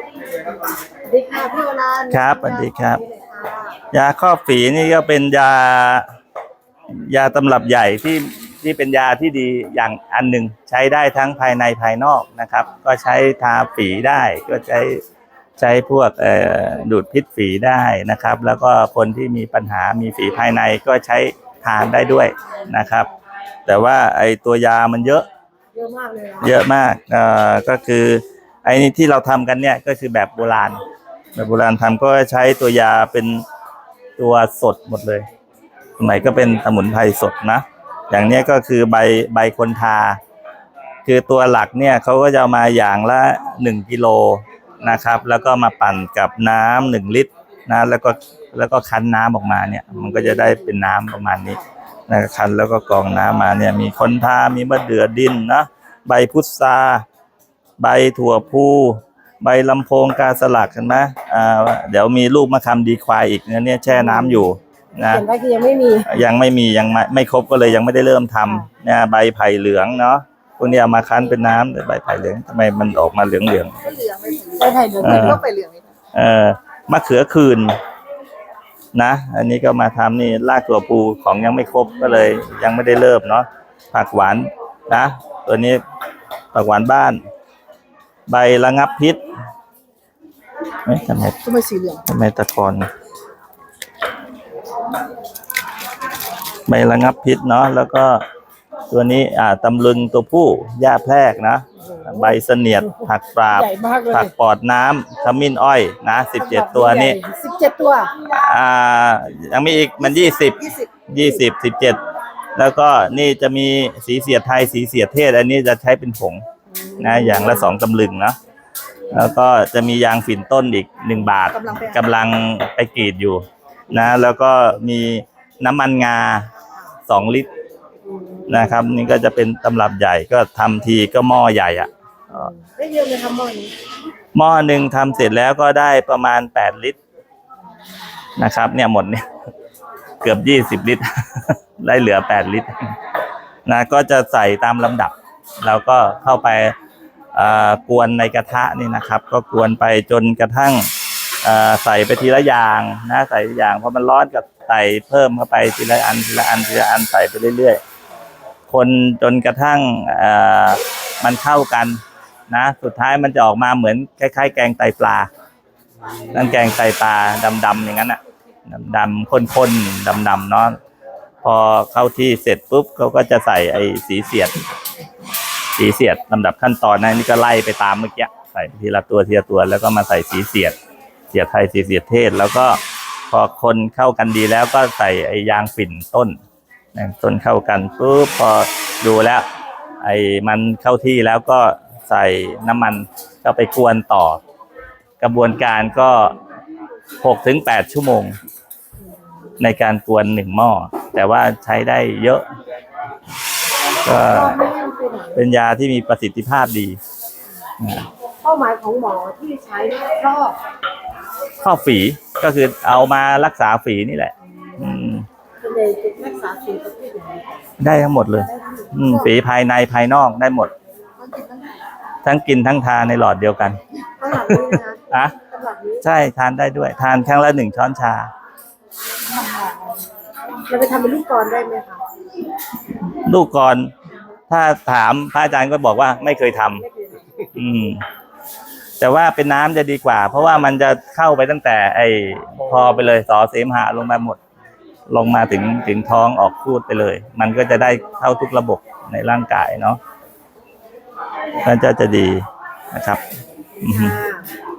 สวัสดีค่ะพี่วรานครับสวัสดีครับ ยาครอบฝีนี่ก็เป็นยา ยาตำรับใหญ่ที่ที่เป็นยาที่ดีอย่างอันหนึ่งใช้ได้ทั้งภายในภายนอกนะครับ ก็ใช้ทาฝีได้ก็ใช้ใช้พวกเอ่อดูดพิษฝีได้นะครับ แล้วก็คนที่มีปัญหามีฝีภายในก็ใช้ทานได้ด้วยนะครับ แต่ว่าไอตัวยามันเยอะ เยอะมากเลยอะเยอะมากเอ่อก็คือ ไอ้นี่ที่เราทำกันเนี่ยก็คือแบบโบราณ แบบโบราณทำก็ใช้ตัวยาเป็นตัวสดหมดเลยสมัยก็เป็นสมุนไพรสดนะ อย่างเนี้ยก็คือใบใบคนทา คือตัวหลักเนี่ยเขาก็จะเอามาอย่างละหนึ่งกิโลนะครับ แล้วก็มาปั่นกับน้ำหนึ่งลิตรนะแล้วก็แล้วก็คั้นน้ำออกมาเนี่ย มันก็จะได้เป็นน้ำประมาณนี้นะคั้นแล้วก็กรองน้ำมาเนี่ย มีคนทา มีมะเดื่อดินนะใบพุทรา ใบถั่วพูใบลำโพงกาสลักเห็นไหมอ่าเดี๋ยวมีลูกมะขามดีควายอีกเนี่ยแช่น้ำอยู่นะเห็นไหมคือยังไม่มี ยังไม่มียังไม่ไม่ครบก็เลยยังไม่ได้เริ่มทำเนี่ยใบไผ่เหลืองเนาะพวกนี้เอามาคั้นเป็นน้ำแต่ใบไผ่เหลืองทำไมมันออกมาเหลืองเหลืองก็เหลืองไม่ไทยเหลืองเออก็ไปเหลืองไหมคะๆเออมะเขือคืนนะ อันนี้ก็มาทำนี่รากตัวปูของยังไม่ครบก็เลยยังไม่ได้เริ่มเนาะผักหวานนะ ตัวนี้ผักหวานบ้าน ใบระงับพิษเอ๊ะทำไมทำไมสีเหลืองทำไมตะกอนใบระงับพิษเนาะแล้วก็ตัวนี้อ่าตำลึงตัวผู้หญ้าแพรกนะ ใบเสนียดผักปราบ ใหญ่มากเลยผักปอดน้ำขมิ้นอ้อยนะสิบเจ็ดตัวนี้ สิบเจ็ดตัวอ่า ยังมีอีกมันยี่สิบยี่สิบยี่สิบสิบเจ็ดแล้วก็นี่จะมีสีเสียดไทยสีเสียดเทศ อันนี้จะใช้เป็นผง นะอย่างละสองตำลึงเนาะแล้วก็จะมียางฝิ่นต้นอีกหนึ่งบาทกำลังไปกำลังไปกรีดอยู่ นะ แล้วก็มีน้ำมันงาสองลิตรนะครับ นี่ก็จะเป็นตำรับใหญ่ก็ทำทีก็หม้อใหญ่อะได้เยอะเลยครับหม้อนี้หม้อหนึ่งทำเสร็จแล้วก็ได้ประมาณแปดลิตรนะครับ เนี่ยหมดเนี่ย เกือบยี่สิบลิตร ได้เหลือแปดลิตรนะก็จะใส่ตามลำดับ แล้วก็เข้าไปอ่า กวนในกระทะนี่นะครับ ก็กวนไปจนกระทั่งใส่ไปทีละอย่างนะใส่ทีละอย่างเพอมันร้อนก็ใส่เพิ่มเข้าไปทีละอันทีละอันทีละอันใส่ไปเรื่อยๆ คนจนกระทั่งมันเข้ากันนะ สุดท้ายมันจะออกมาเหมือนคล้าย ๆ แกงไตปลานั่นแกงไตปลาดำๆอย่างนั้นอะดำๆข้นๆดำๆเนาะพอเข้าที่เสร็จปุ๊บเขาก็จะใส่ไอ้สีเสียด สีเสียดลำดับขั้นตอนนะนี่ก็ไล่ไปตามเมื่อกี้ใส่ทีละตัวทีละตัวแล้วก็มาใส่สีเสียด เสียดไทยสีเสียดเทศ แล้วก็พอคนเข้ากันดีแล้วก็ใส่ไอ้ยางฝิ่นต้นต้นเข้ากันปุ๊บพอดูแล้ว ไอ้มันเข้าที่แล้วก็ใส่น้ำมันก็ไปกวนต่อ กระบวนการก็หกถึงแปดชั่วโมง ในการกวนหนึ่งหม้อแต่ว่าใช้ได้เยอะ ก็ เป็นเป็นยาที่มีประสิทธิภาพดีนะเป้าหมายของหมอที่ใช้ครอบข้อฝีก็คือเอามารักษาฝีนี่แหละ อืมเป็นในรักษาสิ่งประเภทอย่างนี้ได้ทั้งหมดเลยอืมฝีภายในภายนอกได้หมด ต้องกินทั้งทั้งกินทั้งทานในหลอดเดียวกันตำรับนี้นะคะอะตำรับนี้ใช่ทานได้ด้วย ทานครั้งละหนึ่งช้อนชา เราไปทำเป็นลูกกลอนได้ไหมคะลูกก่อน ถ้าถามพระอาจารย์ก็บอกว่าไม่เคยทำไม่เคยอืม แต่ว่าเป็นน้ำจะดีกว่า เพราะว่ามันจะเข้าไปตั้งแต่ ไอ้พอไปเลยสอเสมหะลงมาหมด ลงมาถึงถึงท้องออกพูดไปเลย มันก็จะได้เข้าทุกระบบในร่างกายเนาะก็จะจะดีนะครับ อือฮึค่ะ